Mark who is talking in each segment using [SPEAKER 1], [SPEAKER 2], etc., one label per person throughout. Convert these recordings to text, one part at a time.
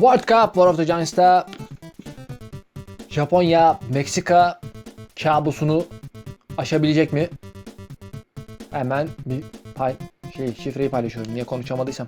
[SPEAKER 1] World Cup War of the Giants'ta Japonya, Meksika kabusunu aşabilecek mi? Hemen bir pay şey şifreyi paylaşıyorum. Niye konuşamadıysam.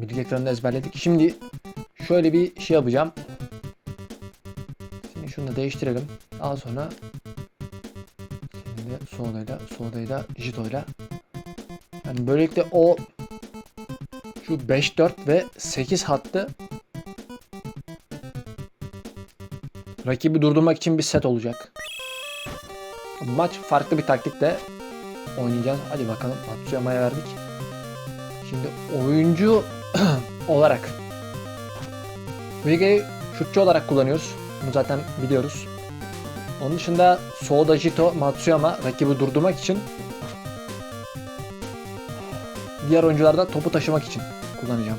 [SPEAKER 1] Bilgi ekranını ezberledik. Şimdi şöyle bir şey yapacağım. Şimdi şunu da değiştirelim. Daha sonra şimdi Soğuda'yla, Soğuda'yla, Jito'yla yani böylelikle o şu 5-4 ve 8 hattı rakibi durdurmak için bir set olacak. Maç farklı bir taktikle oynayacağız. Hadi bakalım Matsuyama'ya verdik. Şimdi oyuncu olarak Viga'yı şutçu olarak kullanıyoruz. Bunu zaten biliyoruz. Onun dışında Soda Jito, Matsuyama rakibi durdurmak için diğer oyuncularda topu taşımak için kullanacağım.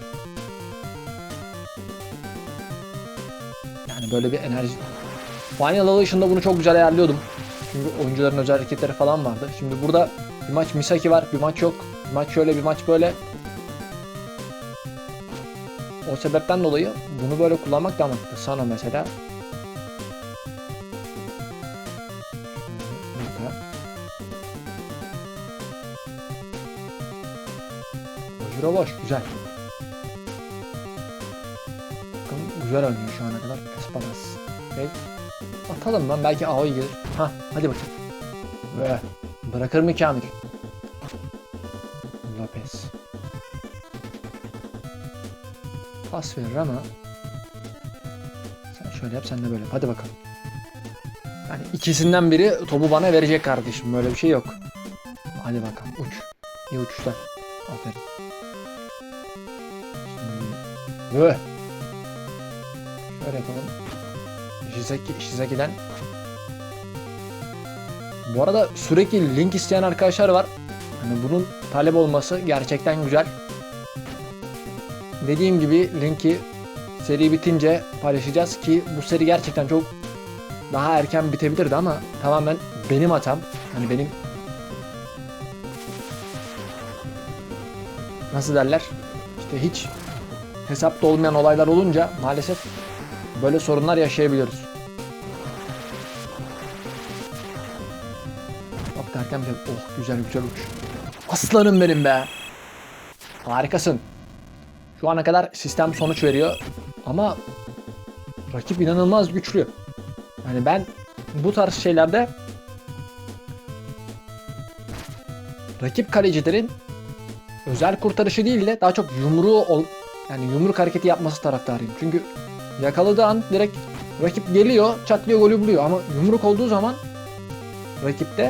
[SPEAKER 1] Yani böyle bir enerji. Final Evolution'da bunu çok güzel ayarlıyordum. Çünkü oyuncuların özel hareketleri falan vardı. Şimdi burada bir maç Misaki var, bir maç yok. Bir maç şöyle, bir maç böyle. O sebepten dolayı bunu böyle kullanmak da mantıklı. Sana mesela. Ojiro boş, güzel. Güzel şu ana kadar. Espadas. Peki. Atalım lan belki Aoi gelir. Ha hadi bakayım. Ve bırakır mı Kamil? Lopez. Pas verir ama sen şöyle yap sen de böyle yap. Hadi bakalım. Yani ikisinden biri topu bana verecek kardeşim. Böyle bir şey yok. Hadi bakalım uç. İyi uçuşlar. Aferin. Şimdi... Ve. Yapalım. Shizaki, Shizaki'den. Bu arada sürekli link isteyen arkadaşlar var. Hani bunun talep olması gerçekten güzel. Dediğim gibi linki seri bitince paylaşacağız ki bu seri gerçekten çok daha erken bitebilirdi ama tamamen benim hatam. Hani benim nasıl derler? İşte hiç hesapta olmayan olaylar olunca maalesef böyle sorunlar yaşayabiliyoruz. Bak derken bir oh güzel güzel uç. Aslanım benim be. Harikasın. Şu ana kadar sistem sonuç veriyor ama rakip inanılmaz güçlü. Yani ben bu tarz şeylerde rakip kalecilerin özel kurtarışı değil de daha çok yumruğu ol, yani yumruk hareketi yapması taraftarıyım. Çünkü yakaladığı an direkt rakip geliyor, çatlıyor golü buluyor ama yumruk olduğu zaman rakipte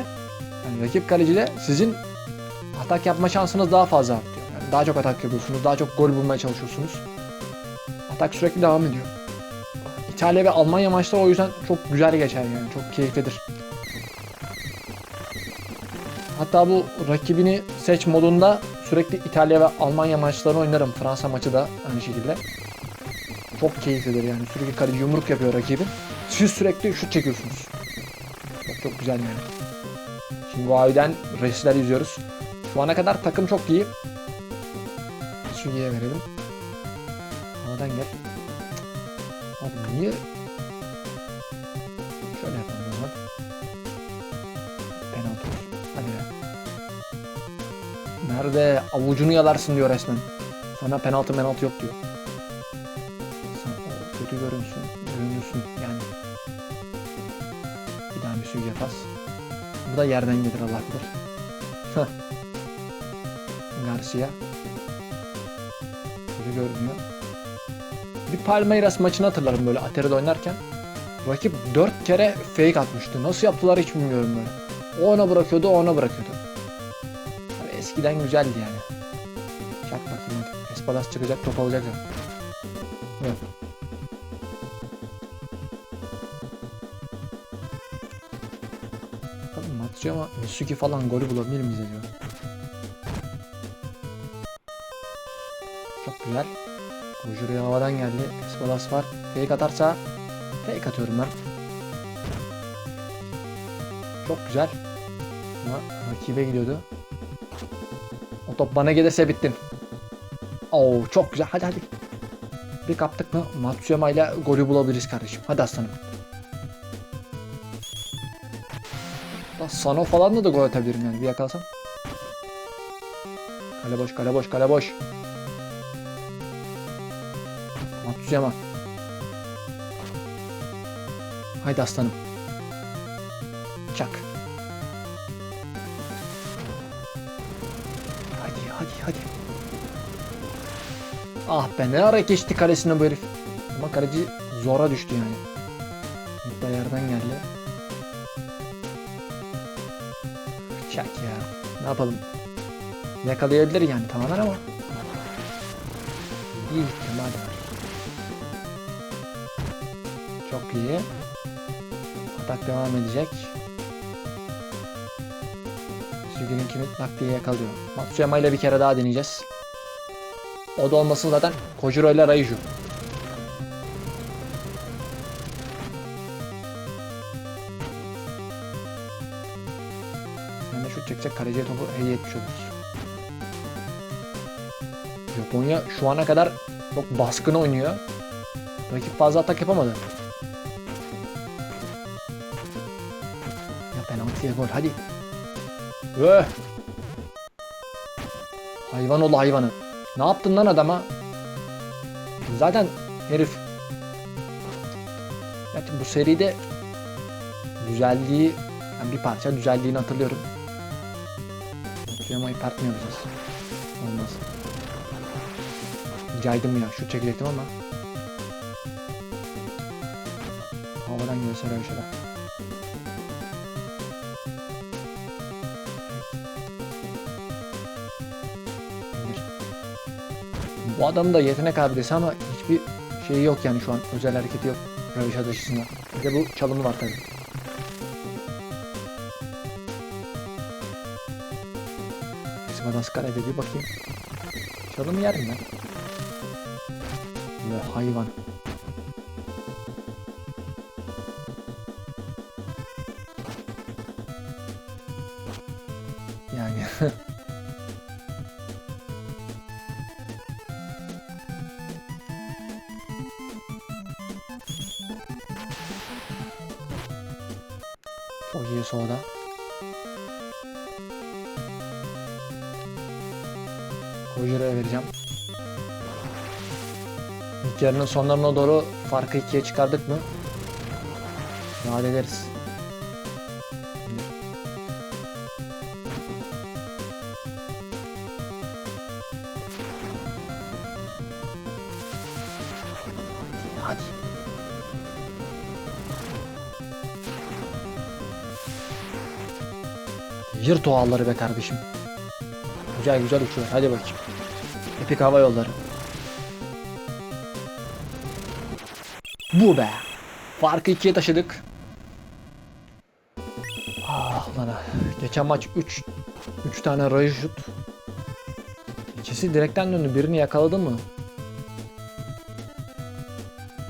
[SPEAKER 1] yani rakip kalecide sizin atak yapma şansınız daha fazla artıyor. Yani daha çok atak yapıyorsunuz, daha çok gol bulmaya çalışıyorsunuz. Atak sürekli devam ediyor. İtalya ve Almanya maçları o yüzden çok güzel geçer yani, çok keyiflidir. Hatta bu rakibini seç modunda sürekli İtalya ve Almanya maçlarını oynarım. Fransa maçı da aynı şekilde. Çok keyiflidir yani. Sürekli kaleci yumruk yapıyor rakibin. Siz sürekli şut çekiyorsunuz. Çok çok güzel yani. Şimdi Vahiden resler izliyoruz. Şu ana kadar takım çok iyi. Sugi'ye verelim. Havadan gel. Abi niye? Şöyle yapalım o zaman. Penaltı. Hadi be. Nerede? Avucunu yalarsın diyor resmen. Sana penaltı penaltı yok diyor. Kötü görünsün. Görünürsün yani. Bir daha bir suya pas. Bu da yerden gelir Allah bilir. Garcia. Kötü görünüyor. Bir Palmeiras maçını hatırlarım böyle Ateri'de oynarken. Rakip 4 kere fake atmıştı. Nasıl yaptılar hiç bilmiyorum böyle. O ona bırakıyordu, o ona bırakıyordu. Tabii eskiden güzeldi yani. Çak bakayım hadi. Espadas çıkacak, top alacak. Evet. Tabii Matsuyama, Mitsuki falan golü bulabilir miyiz acaba? Çok güzel. Ojura'ya havadan geldi. Espadas var. Fake atarsa fake atıyorum ben. Çok güzel. Ama rakibe gidiyordu. O top bana gelirse bittin. Oo çok güzel. Hadi hadi. Bir kaptık mı Matsuyama ile golü bulabiliriz kardeşim. Hadi aslanım. Lan Sano falan da, da gol atabilirim yani bir yakalasam. Kale boş, kale boş, kale boş. Matsuyama. Haydi aslanım. Çak. Hadi hadi hadi. Ah be ne ara geçti kalesine bu herif. Ama kaleci zora düştü yani. Ne yapalım? Yakalayabilir yani tamamen ama. Bir ihtimal var. Çok iyi. Atak devam edecek. Sügün'ünkini tak diye yakalıyor. Matsuyama ile bir kere daha deneyeceğiz. O da olmasın zaten Kojiro ile Raiju. Kaleciye topu hediye etmiş oluruz. Japonya şu ana kadar çok baskın oynuyor. Rakip fazla atak yapamadı. Ya penaltıya gol hadi. Öh. Hayvan ol hayvanı. Ne yaptın lan adama? Zaten herif Gerçi bu seride düzeldiği yani bir parça düzeldiğini hatırlıyorum. Mı yapacağız? Olmaz. Caydım ya. Şut çekecektim ama. Havadan bir şeyler. İndir. Bu adamın da yetenek abidesi ama hiçbir şeyi yok yani şu an. Özel hareketi yok. Röveşat açısından. Bir de bu çalımı var tabii. Neyse Madagaskar bir bakayım. Çalımı yerim ben. Ve hayvan. Yani Çok iyi soda. Koyucuya vereceğim. İlk yarının sonlarına doğru farkı ikiye çıkardık mı? Rahat ederiz. Hadi. Yırt o ağları be kardeşim. Güzel güzel uçuyor. Hadi bakayım. Epik hava yolları. Bu be. Farkı ikiye taşıdık. Ah lan. Geçen maç 3 3 tane rayı şut. İkisi direkten döndü. Birini yakaladın mı?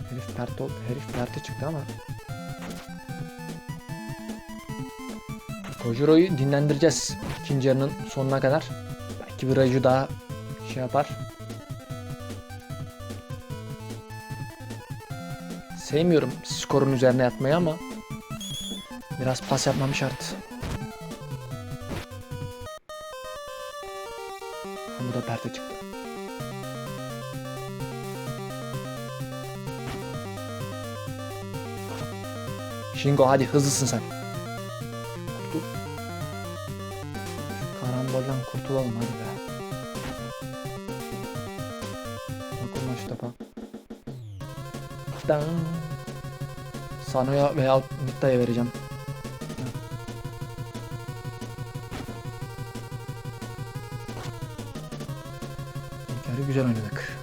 [SPEAKER 1] Herif pert herif perte çıktı ama. Kojuro'yu dinlendireceğiz ikinci yarının sonuna kadar. Belki bir Raju daha şey yapar. Sevmiyorum skorun üzerine yatmayı ama biraz pas yapmam şart. Bu da perte çıktı. Shingo hadi hızlısın sen. Sano'ya veya Nitta'ya vereceğim. İlk yarı güzel oynadık.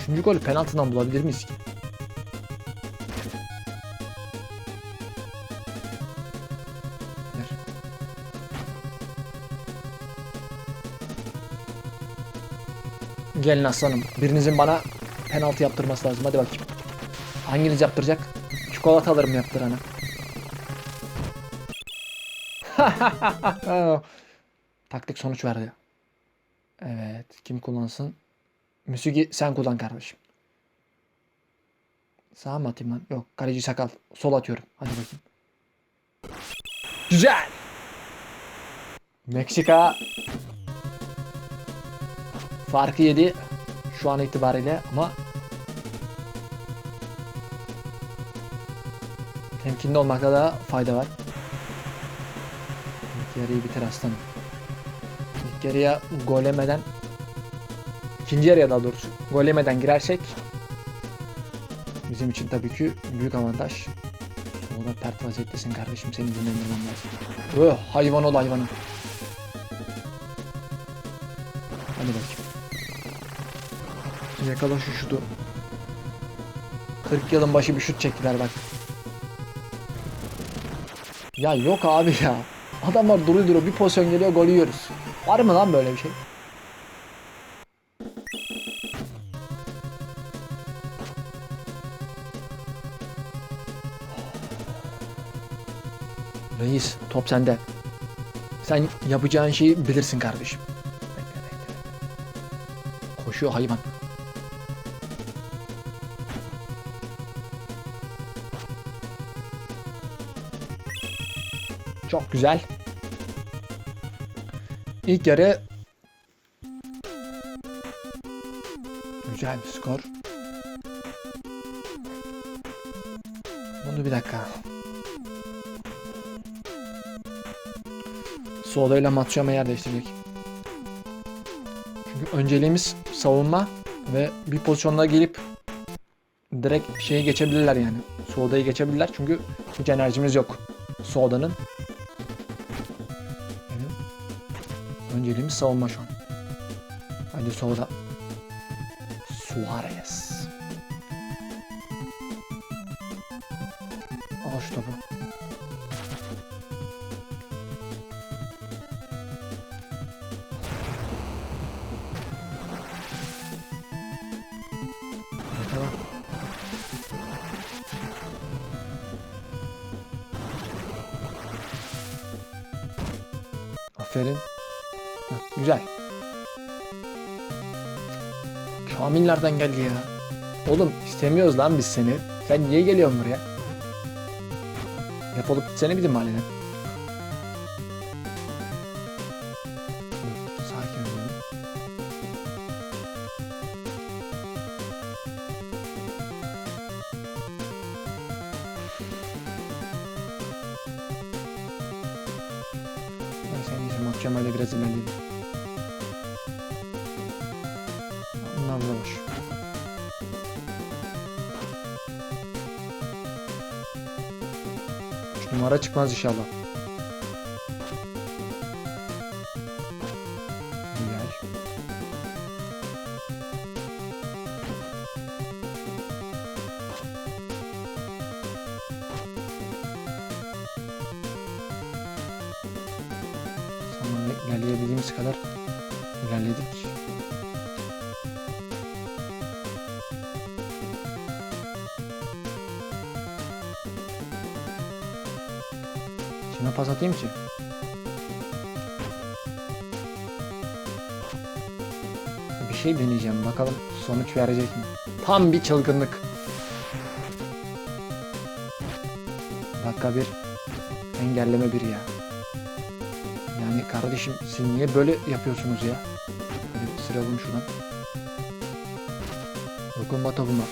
[SPEAKER 1] Üçüncü golü penaltıdan bulabilir miyiz ki? Gelin aslanım. Birinizin bana penaltı yaptırması lazım. Hadi bakayım. Hanginiz yaptıracak? Çikolata alırım yaptırana. Taktik sonuç verdi. Evet. Kim kullansın? Müsügi sen kullan kardeşim. Sağ mı atayım lan? Yok. Kaleci sakal. Sol atıyorum. Hadi bakayım. Güzel. Meksika farkı yedi şu an itibariyle ama temkinli olmakta da fayda var. İlk yarıyı bitir aslanım. İlk yarıya gol yemeden ikinci yarıya daha doğrusu gol yemeden girersek bizim için tabii ki büyük avantaj. O da pert vaziyettesin kardeşim seni dinlendirmem lazım. Öh, hayvan ol hayvanım. Hadi bakayım. Yakala şu şutu. 40 yılın başı bir şut çektiler bak. Ya yok abi ya. Adamlar duruyor duruyor bir pozisyon geliyor gol yiyoruz. Var mı lan böyle bir şey? Reis top sende. Sen yapacağın şeyi bilirsin kardeşim. Koşuyor hayvan. Çok güzel. İlk yarı güzel bir skor. Bunu bir dakika. Soda ile Matsuyama yer değiştirecek. Çünkü önceliğimiz savunma ve bir pozisyonda gelip direkt şeye geçebilirler yani. Soda'yı geçebilirler çünkü hiç enerjimiz yok. Soda'nın. Önceliğimiz savunma şu an. Hadi Soda. Suarez. Güzel. Kamil geldi ya? Oğlum istemiyoruz lan biz seni. Sen niye geliyorsun buraya? Defolup gitsene bizim mahalleden. Numara çıkmaz inşallah. Şey deneyeceğim. Bakalım sonuç verecek mi? Tam bir çılgınlık. Dakika bir. Engelleme bir ya. Yani kardeşim siz niye böyle yapıyorsunuz ya? Hadi sıralım şuradan. Dokunma topuma.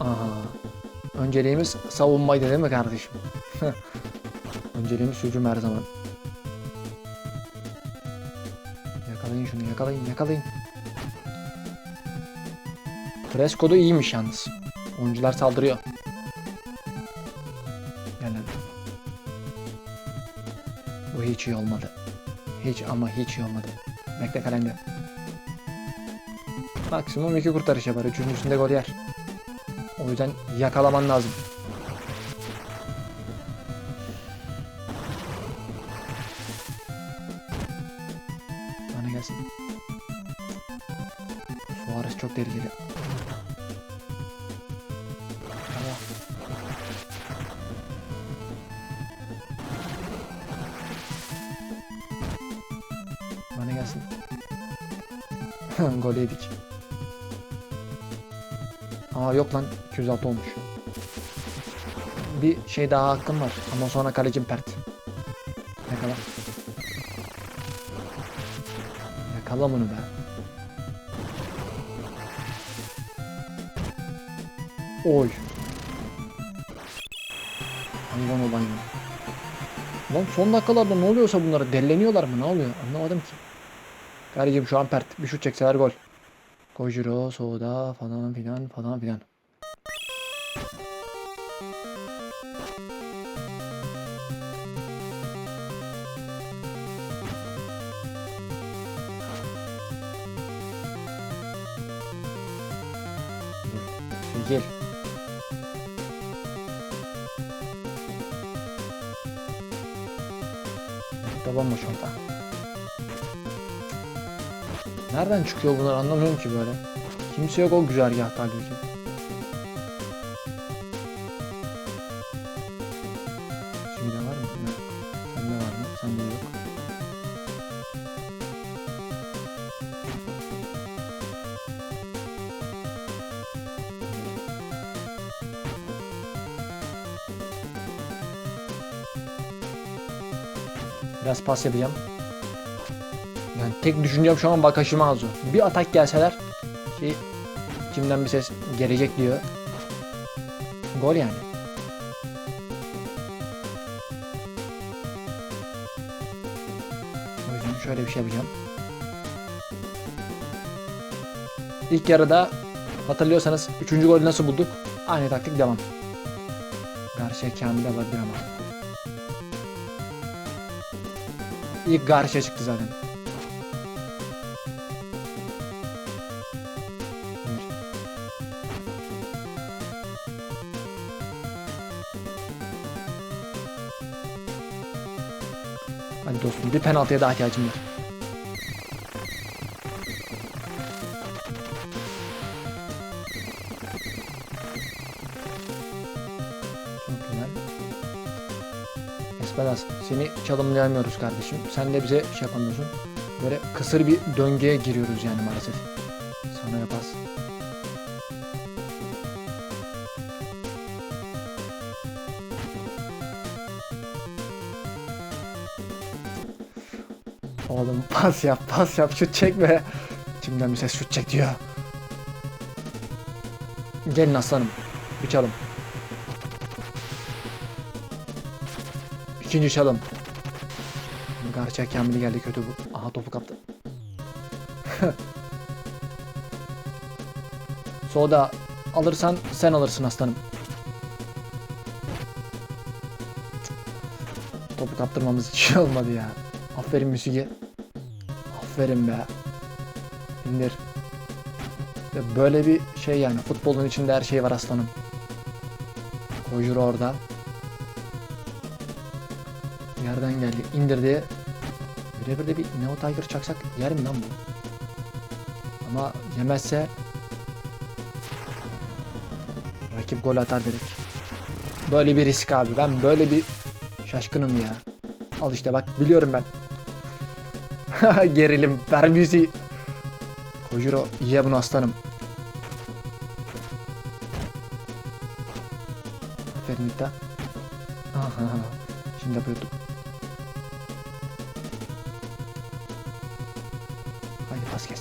[SPEAKER 1] Aha. Önceliğimiz savunmaydı değil mi kardeşim? Önceliğimiz hücum her zaman. Yakalayın yakalayın. Pres kodu iyiymiş yalnız. Oyuncular saldırıyor. Lan. Bu hiç iyi olmadı. Hiç ama hiç iyi olmadı. Bekle kalende. Maksimum iki kurtarış yapar. Üçüncüsünde gol yer. O yüzden yakalaman lazım. Gol yedik. Aa yok lan 206 olmuş. Bir şey daha hakkım var ama sonra kalecim pert. Yakala. Yakala bunu be. Oy. Hayvan ol hayvan. Lan son dakikalarda ne oluyorsa bunlara delleniyorlar mı ne oluyor anlamadım ki. Kalecim şu an pert. Bir şut çekseler gol. Kojiro, Soda falan filan falan filan. Gel. Babam boş orada. Nereden çıkıyor bunlar anlamıyorum ki böyle. Kimse yok o güzergahta gözü. Şimdi var mı? Sende var mı? Sende yok. Biraz pas yapacağım. Tek düşüncem şu an Bakashima Azu. Bir atak gelseler şey içimden bir ses gelecek diyor. Gol yani. O yüzden şöyle bir şey yapacağım. İlk yarıda hatırlıyorsanız 3. golü nasıl bulduk? Aynı taktik devam. Karşıya Kamil'e olabilir ama. İlk Garşa çıktı zaten. Hadi dostum bir penaltıya daha ihtiyacım var. Esperas seni çalımlayamıyoruz kardeşim. Sen de bize şey yapamıyorsun. Böyle kısır bir döngüye giriyoruz yani maalesef. Sana yapaz. Oğlum pas yap pas yap şut çekme. İçimden bir ses şut çek diyor. Gelin aslanım. Bir çalım. İkinci çalım. Garça Kamil geldi kötü bu. Aha topu kaptı. Soda alırsan sen alırsın aslanım. Topu kaptırmamız hiç olmadı ya. Aferin Müsüge. Aferin be. İndir. Böyle bir şey yani futbolun içinde her şey var aslanım. Koyur orada. Yerden geldi. indirdi. Birebir de bir Neo Tiger çaksak yer mi lan bu? Ama yemezse rakip gol atar direkt. Böyle bir risk abi. Ben böyle bir şaşkınım ya. Al işte bak biliyorum ben. Gerilim. Ver müziği. Kojiro ye bunu aslanım. Aferin. Aha. Şimdi yapıyorduk. Haydi pas geç.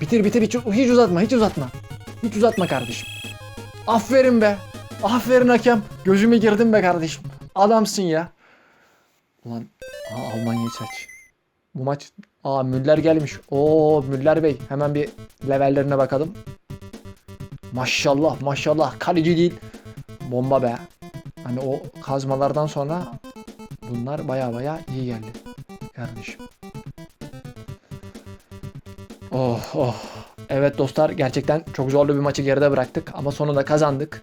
[SPEAKER 1] Bitir bitir hiç, hiç uzatma hiç uzatma. Hiç uzatma kardeşim. Aferin be. Aferin hakem. Gözüme girdin be kardeşim. Adamsın ya. Ulan aa, Almanya saç. Bu maç aa Müller gelmiş. Oo Müller Bey hemen bir levellerine bakalım. Maşallah maşallah kaleci değil. Bomba be. Hani o kazmalardan sonra bunlar baya baya iyi geldi. Kardeşim. Oh oh. Evet dostlar gerçekten çok zorlu bir maçı geride bıraktık ama sonunda kazandık.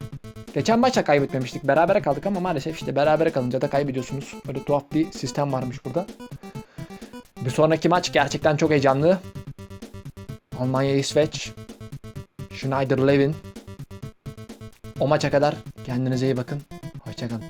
[SPEAKER 1] Geçen maçta kaybetmemiştik. Berabere kaldık ama maalesef işte berabere kalınca da kaybediyorsunuz. Böyle tuhaf bir sistem varmış burada. Bir sonraki maç gerçekten çok heyecanlı. Almanya İsveç. Schneider Levin. O maça kadar kendinize iyi bakın. Hoşçakalın.